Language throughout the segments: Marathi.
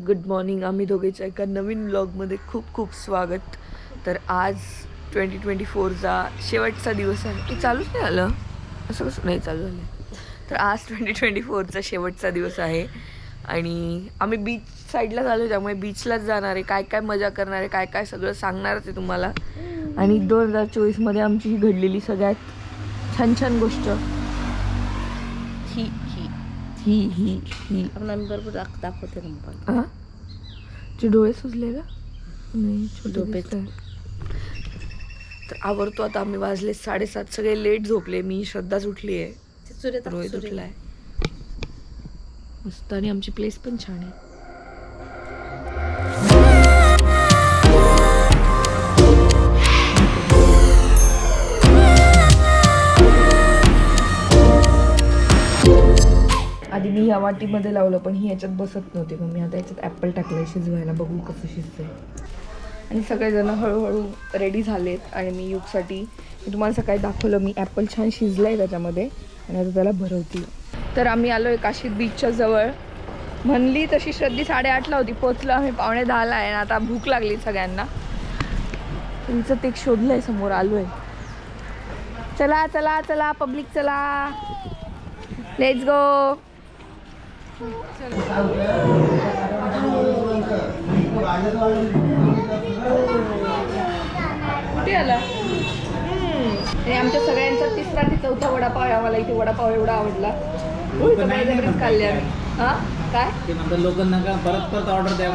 गुड मॉर्निंग आम्ही दोघेच्या एका नवीन ब्लॉगमध्ये खूप खूप स्वागत. तर आज ट्वेंटी ट्वेंटी फोरचा शेवटचा दिवस आहे. ते चालूच नाही आलं. असं कसं नाही चालू झालं तर आज ट्वेंटी ट्वेंटी फोरचा शेवटचा दिवस आहे. आणि आम्ही बीच साईडला झालो त्यामुळे बीचलाच जाणार आहे. काय काय मजा करणार आहे काय काय सगळं सांगणारच आहे तुम्हाला. आणि दोन हजार चोवीसमध्ये आमची ही घडलेली सगळ्यात छान छान गोष्ट ही ही ही ही. ही नंतर दाख दाखवते ना पण हा? तुझे डोळे सुजले का नाही छोटे झोपेत. दिसताय. तर आवरतो आता आम्ही वाजले साडेसात सगळे लेट झोपले मी श्रद्धाच उठली आहे. सूर्य रोहित उठलाय. मस्त आणि आमची प्लेस पण छान आहे. मी ह्या वाटीमध्ये लावलं पण ही याच्यात बसत नव्हती. मग मी आता याच्यात ॲपल टाकलं शिजवायला. बघू कसं शिजतंय. आणि सगळेजण हळूहळू रेडी झालेत. आणि मी युगसाठी मी तुम्हाला सकाळी दाखवलं मी ॲपल छान शिजलं आहे त्याच्यामध्ये. आणि आता त्याला भरवती तर आम्ही आलो आहे काशीद बीचच्या जवळ. म्हणली तशी श्रद्धी साडेआठला होती. पोचलो आम्ही पावणे दहाला आहे आणि आता भूक लागली सगळ्यांना. तुमचं ते शोधलं आहे समोर आलो आहे चला चला चला पब्लिक चला. लेट्स गो कुठे आला? आणि आमच्या सगळ्यांचा तिसरा ते चौथा वडापाव आम्हाला इथे वडापाव एवढा आवडला. खाल्ले आम्ही. हा? काय? ते म्हणतात लोक नका परत परत ऑर्डर द्या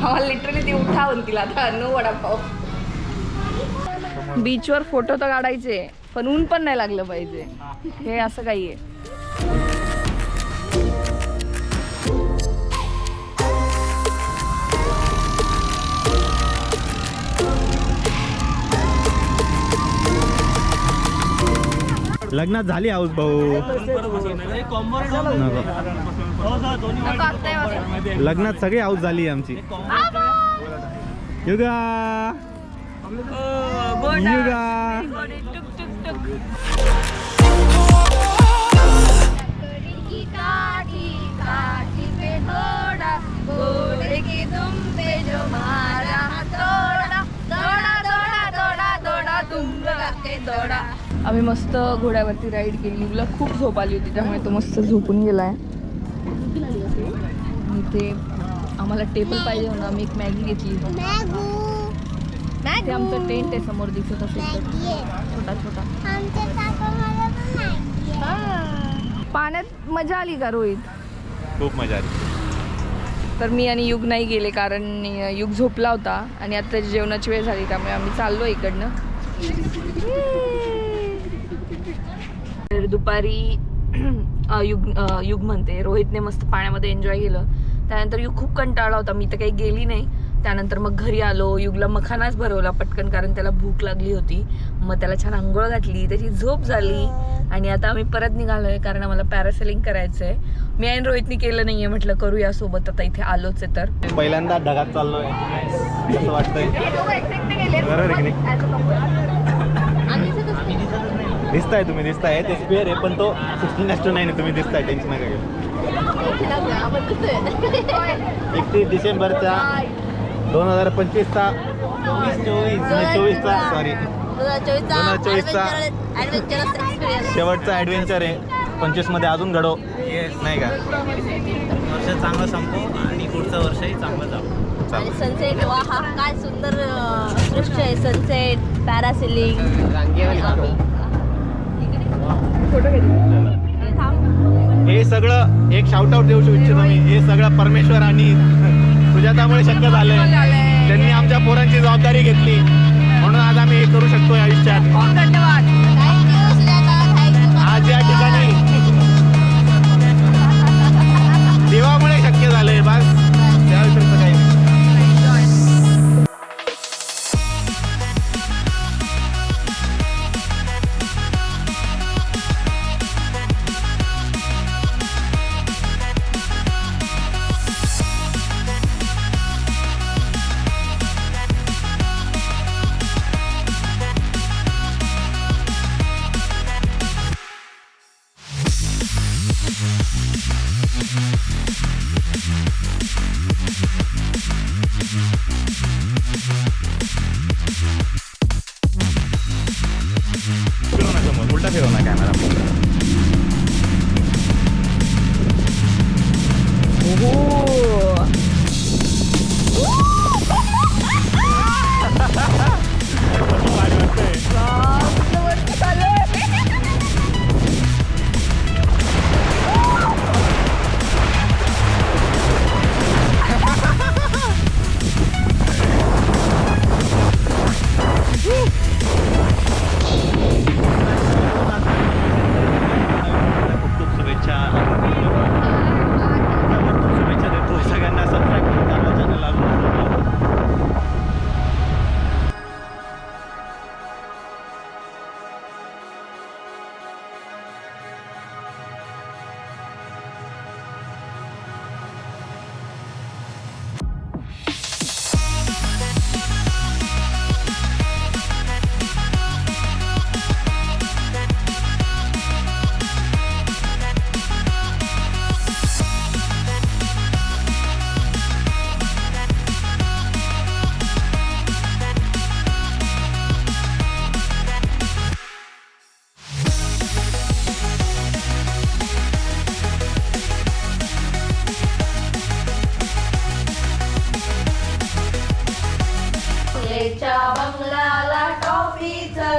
हा लिटरली ती उठा म्हणतील आता नो वडापाव. बीचवर फोटो तर काढायचे पण ऊन पण नाही लागलं पाहिजे. हे असं काही आहे. लग्नात झाली हाऊस भाऊ. नको. लग्नात सगळी हाऊस झाली आमची. युगा. युगा. की काठी काठी पे थोड़ा घोड़े की तुम आम्ही मस्त घोड्यावरती राईड केली. युगला खूप झोप आली होती त्यामुळे तो मस्त झोपून गेलाय. आणि ते आम्हाला टेबल पाहिजे म्हणून आम्ही एक मॅगी घेतली. मैगू ते आमचं टेंट आहे समोर दिसत असेल छोटा छोटा. पाण्यात मजा आली का रोहित? खूप मजा आली. तर मी आणि युग नाही गेले कारण युग झोपला होता आणि आता जेवणाची वेळ झाली त्यामुळे आम्ही चाललो इकडनं. तर दुपारी युग युग म्हणते. रोहितने मस्त पाण्यामध्ये एन्जॉय केलं. त्यानंतर युग खूप कंटाळला होता. मी तर काही गेली नाही. त्यानंतर मग घरी आलो. युगला मखानाच भरवला पटकन कारण त्याला भूक लागली होती. मग त्याला छान आंघोळ घातली. त्याची झोप झाली. आणि आता आम्ही परत निघालो आहे कारण आम्हाला पॅरासेलिंग करायचं आहे मी आणि रोहितनी केलं नाही आहे म्हटलं करूया सोबत. आता इथे आलोच आहे तर. पहिल्यांदा ढगात चाललोय कसं वाटतंय बरोबर आहे की नाही दिसताय तुम्ही दिसताय. ते स्पेअर आहे पण तो सिक्स्टीन एस टू नाईन तुम्ही दिसताय टेन्शन नका घेऊ. एकतीस डिसेंबरचा दोन हजार पंचवीसचा चोवीस चोवीस चोवीसचा सॉरी हजार चोवीसचा शेवटचा ॲडव्हेंचर आहे. पंचवीसमध्ये अजून घडव नाही का? वर्ष चांगलं संपव आणि पुढचं वर्षही चांगलं जाऊ सनसेट वा हा काय सुंदर दृश्य आहे. सनसेट पॅरासिलिंग हे सगळं एक शाउट आउट देऊ इच्छितो मी. हे सगळं परमेश्वर आणि सुजातामुळे शक्य झालंय. त्यांनी आमच्या पोरांची जबाबदारी घेतली. Perdona, como oculta que una cámara.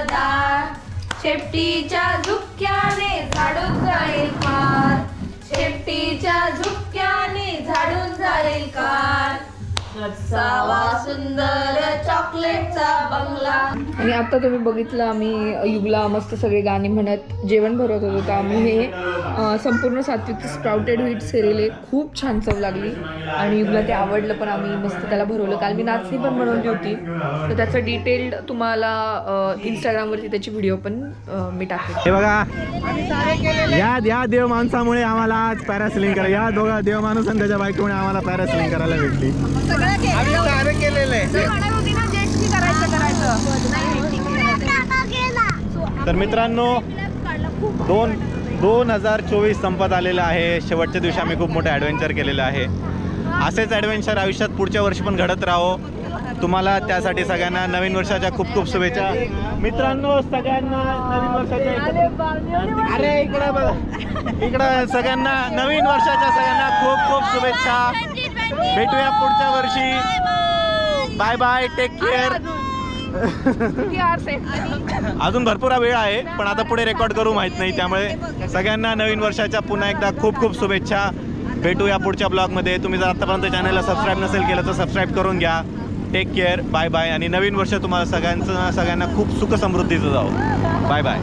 दार शेपटीच्या झुक्याने झाडून जाईल कार शेपटीच्या झुक्याने झाडून जाईल कार असावा सुंदर चॉकलेटचा बंगला. आणि आता तुम्ही बघितलं आम्ही युगला मस्त सगळे गाणी म्हणत जेवण भरवत होतो तर आम्ही हे संपूर्ण सात्विक स्प्राउटेड व्हीट सिरियल आहे खूप छान चव लागली. आणि युगला ते आवडलं पण आम्ही मस्त त्याला भरवलं. काल मी नाचणी पण बनवली होती. तर त्याचं डिटेल्ड तुम्हाला इंस्टाग्रामवरती त्याची व्हिडिओ पण मी टाकेल. हे बघा. या या देव माणसामुळे आम्हाला आज पॅरासिलिंग करा या दोघा देव माणूस आणि त्याच्या बायकोमुळे आम्हाला पॅरासिलिंग करायला भेटली. तर मित्रांनो दोन दोन हजार चोवीस संपत आलेलं आहे. शेवटच्या दिवशी आम्ही खूप मोठं ॲडव्हेंचर केलेलं आहे. असेच ॲडव्हेंचर आयुष्यात पुढच्या वर्षी पण घडत राहो. तुम्हाला त्यासाठी सगळ्यांना नवीन वर्षाच्या खूप खूप शुभेच्छा. मित्रांनो सगळ्यांना नवीन वर्षाच्या अरे इकडे बघा. इकडं सगळ्यांना नवीन वर्षाच्या सगळ्यांना खूप खूप शुभेच्छा. भेटूया पुढच्या वर्षी. बाय बाय टेक केअर अजून. भरपूर वेळ आहे पण आता पुढे रेकॉर्ड करू माहीत नाही त्यामुळे सगळ्यांना नवीन वर्षाच्या पुन्हा एकदा खूप खूप शुभेच्छा. भेटूया पुढच्या ब्लॉगमध्ये. तुम्ही जर आतापर्यंत चॅनलला सबस्क्राईब नसेल केलं तर सबस्क्राईब करून घ्या. टेक केअर बाय बाय आणि नवीन वर्ष तुम्हाला सगळ्यांचं सगळ्यांना खूप सुख समृद्धीचं जावं. Bye bye